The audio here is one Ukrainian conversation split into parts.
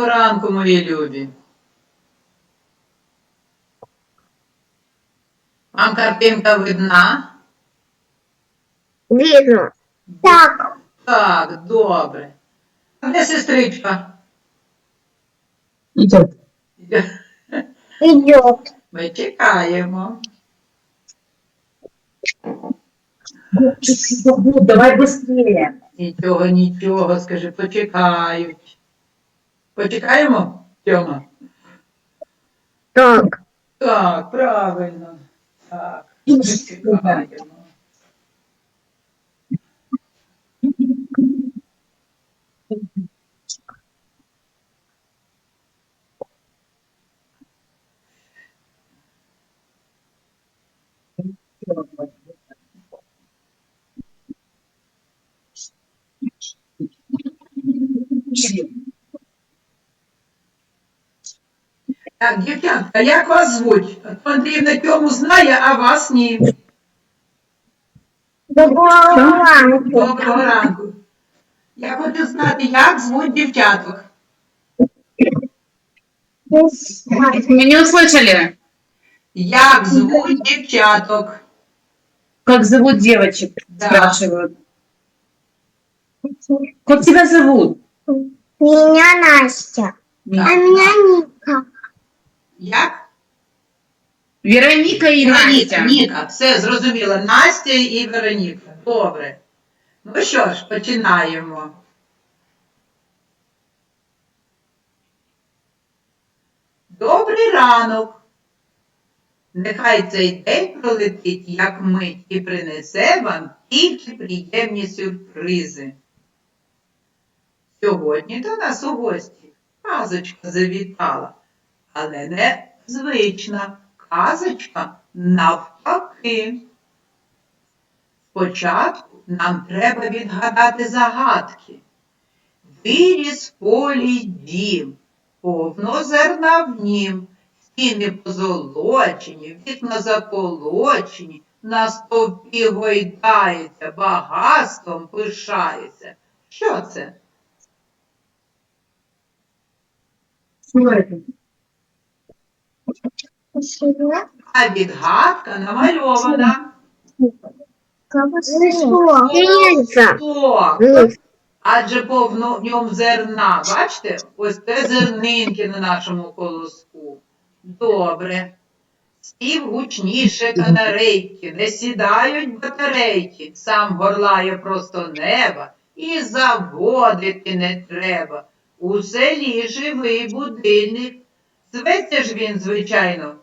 Доброго ранку, мої любі. Вам картинка видна? Видно. Так. Так, добре. А де сестричка? Идет. Идет. Ми чекаємо. Давай быстрее. Нічого, нічого, скажи, почекають. Почекаємо, Тьома? Так. Так, правильно. Так, чекаємо. Так, дівчатка, як вас звуть? Андріївна Тьому знає, а вас ні. Доброго ранку. Доброго ранку. Я хочу знати, як звуть дівчаток. Мы не услышали. Як звуть дівчаток? Как зовут девочек? Да. Спрашивают. Как тебя зовут? Меня Настя. А меня Ника. Як? Вероника и Настя. Ніка, все зрозуміло. Настя і Вероніка. Добре. Ну що ж, починаємо. Добрий ранок. Нехай цей день пролетить, як мить, і принесе вам тільки приємні сюрпризи. Сьогодні до нас у гості казочка завітала, але не звична казочка навпаки. Спочатку нам треба відгадати загадки. Виріс полі дім, повно зерна в нім, стіни позолочені, вікна заколочені, на стовпі гойдається, багатством пишається. Що це? Это? А відгадка намальована. Лиза. Адже повно в ньому зерна. Бачите? Ось це зернинки на нашому колоску. Добре. Спів гучніше канарейки, не сідають батарейки, сам горлає просто неба, і заводити не треба. У селі живий будильник. Зветься ж він, звичайно.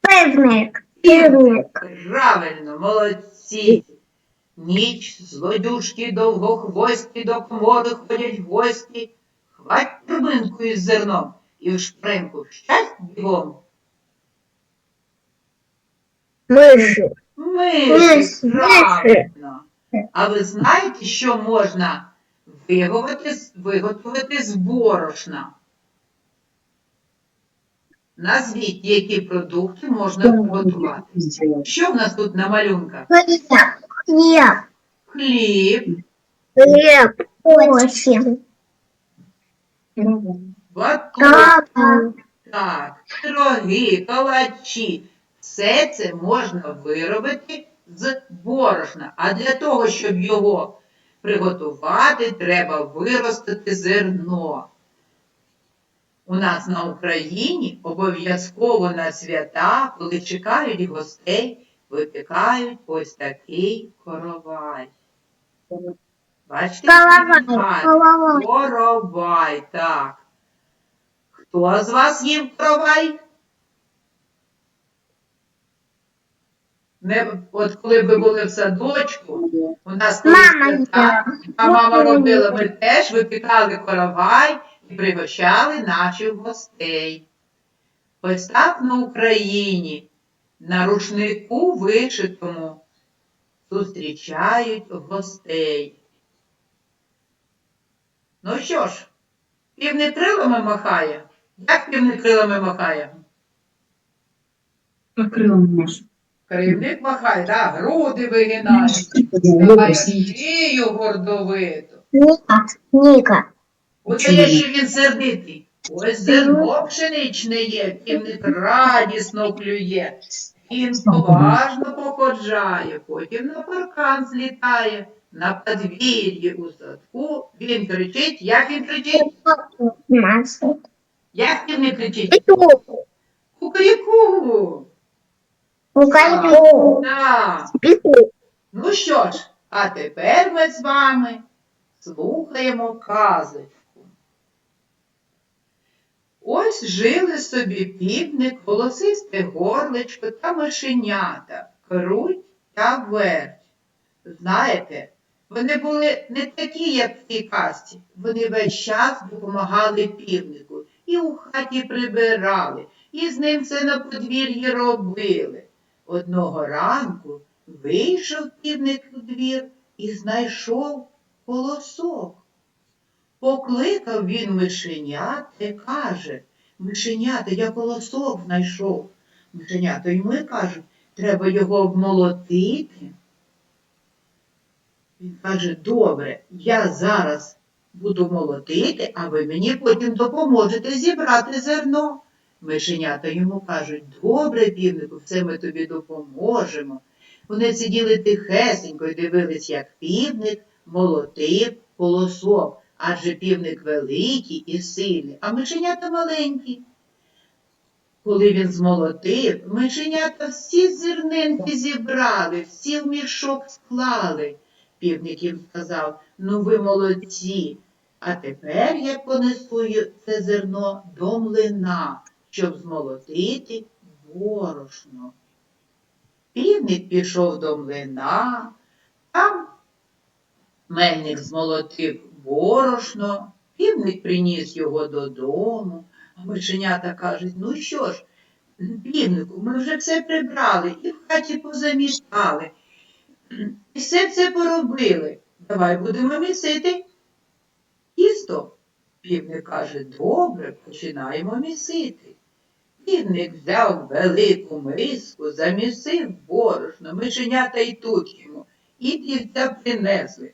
Певник. Певник. Правильно, молодці. Ніч злодюшки довгохвості до комори ходять гості. Хвать торбинку із зерном і в шпринку щастя бігом. Мыши. Миші, Миші, правильно. А ви знаєте, що можна виготовити, виготовити з борошна? Назвіть, які продукти можна приготувати. Що в нас тут на малюнках? Хлеб. Хлеб. Хліб, Хлеб. Кофе. батон. Так, пироги, калачі. Все це можна виробити з борошна. А для того, щоб його приготувати, треба виростити зерно. У нас на Україні обов'язково на свята, коли чекають гостей, випікають ось такий коровай. Бачите? Коровай. Так. Хто з вас їв коровай? Не, от коли ви були в садочку, у нас коли Мама свята, а мама робила, ми теж випікали коровай і пригощали наших гостей. Ось так на Україні на рушнику вишитому зустрічають гостей. Ну що ж, півник крилами махає? Як півник крилами махає? Покрыл наш. Керівник махає, так, груди вигинає, має шию гордовиту. Ника. Ника. Удає, що він сердитий. Ось зерно пшеничне є, півник радісно клює. Він поважно походжає, потім на паркан злітає, на подвір'ї у садку. Він кричить, як він кричить? Як півник кричить? Петух. Кукаріку! Так. Ну що ж, а тепер ми з вами слухаємо казочку. Ось жили собі півник, голосисте горличко та мишенята, круть та верть. Знаєте, вони були не такі, як в цій казці. Вони весь час допомагали півнику і у хаті прибирали, і з ним це на подвір'ї робили. Одного ранку вийшов півник у двір і знайшов колосок. Покликав він мишенят і каже, мишенята, я колосок знайшов. Мишенята йому і кажуть, треба його обмолотити. Він каже, добре, я зараз буду молотити, а ви мені потім допоможете зібрати зерно. Мишенята йому кажуть, добре, півнику, все ми тобі допоможемо. Вони сиділи тихесенько і дивились, як півник молотив колосок, адже півник великий і сильний, а мишенята маленькі. Коли він змолотив, мишенята всі зернинки зібрали, всі в мішок склали. Півник їм сказав, ну ви молодці, а тепер я понесу це зерно до млина, щоб змолотити борошно. Півник пішов до млина, там мельник змолотив борошно, півник приніс його додому, а мишенята кажуть, ну що ж, півнику, ми вже все прибрали і в хаті позамітали. І все це поробили. Давай будемо місити. Тісто. Півник каже, добре, починаємо місити. Півник взяв велику миску, замісив борошно, мишенята й тут йому, і тільця принесли.